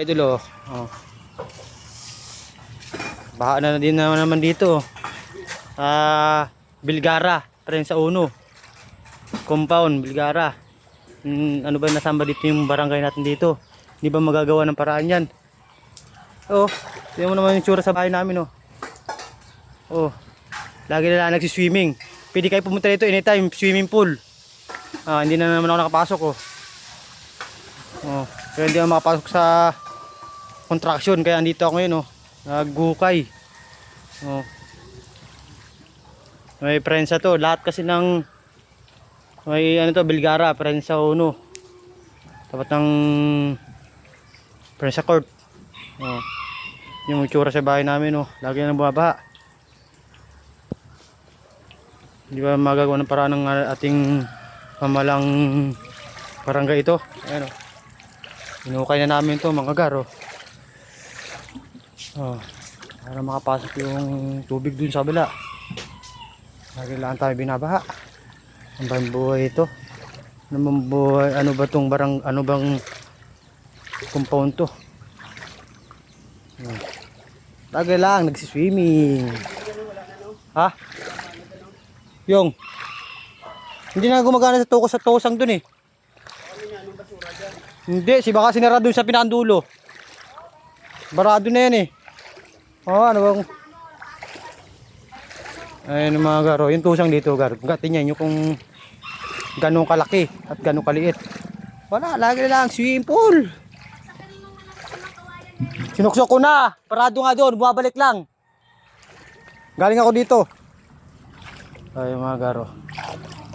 Idol oh. oh. Baha na din naman naman dito. Sa Bilgara, tren sa Uno. Compound, Bilgara. Hmm, ano ba nasamba dito yung barangay natin dito? Di ba magagawa ng paraan yan? Oh, tingnan mo naman yung tsura sa bahay namin oh. Oh, lagi na lang nagsiswimming. Pwede kayo pumunta dito anytime, swimming pool. Ah, hindi na naman ako nakapasok oh. Oh, kaya hindi ako makapasok sa contraction kaya andito ako ngayon oh. Naggukay. Oh. May prensa to, lahat kasi ng may ano to, Bilgara, prensa uno. Tapat ng prensa court. Oh. Yung itsura sa bahay namin oh, lagi na bumabaha. Hindi ba magagawa ng paraan ng ating pamalang barangay ito? Ayan oh. Inukay na namin to mga garo. Oh, para makapasok yung tubig dun sa kabila. Kailangan tayo binabaha. Ang bang buhay ito? Ano bang buhay? Ano ba tong barang, ano bang compound to? Hmm. Tagal lang, nagsiswimming. Ha? Yung. Hindi na gumagana sa toko sa tosang dun eh. Hindi, si baka sinara dun sa pinakandulo. Barado na yan eh. Oh, ano bang... Ayun mga garo, yung tusang dito garo. Yan yung kung ganong kalaki at ganong kaliit. Wala, lagi lang swimming pool. Sinuksok ko na. Parado nga doon, bumabalik lang. Galing ako dito. Ayun mga garo.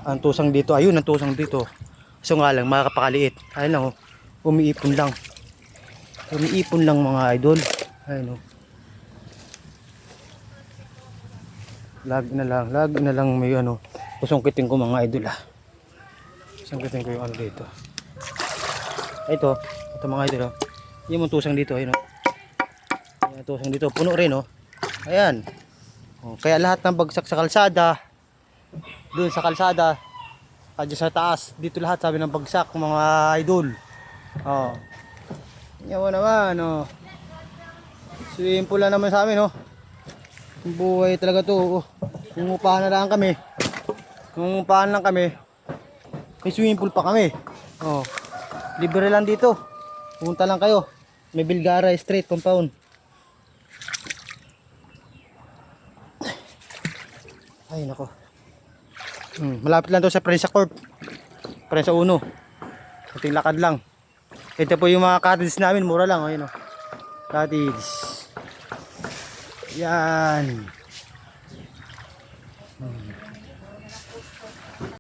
Ang tusang dito, ayun ang tusang dito. So nga lang, makakapakaliit. Ayun lang, oh. umiipon lang. Umiipon lang mga idol. Ayun oh. Lag na lang, lag na lang may ano. Kusungkitin ko mga idol ah. Kusungkitin ko yung ano dito. Ito, ito mga idol oh. Yung tusang dito, ayun oh. Yung tusang dito, puno rin oh. Ayan. Oh, kaya lahat ng bagsak sa kalsada, doon sa kalsada, kadyo sa taas, dito lahat sabi ng bagsak mga idol. Oh. Mo naman, oh. Pool lang naman sa amin, oh. Buhay talaga to, oh. Umupahan na lang kami. Kung umupahan lang kami, may swimming pool pa kami. Oh. Libre lang dito. Pumunta lang kayo. May Bilgara Street compound. Ay, nako. Hmm, malapit lang to sa Prensa Court. Prensa Uno. Kunting lakad lang. Ito po yung mga cottage namin, mura lang, ayun oh. Cottage. Yan.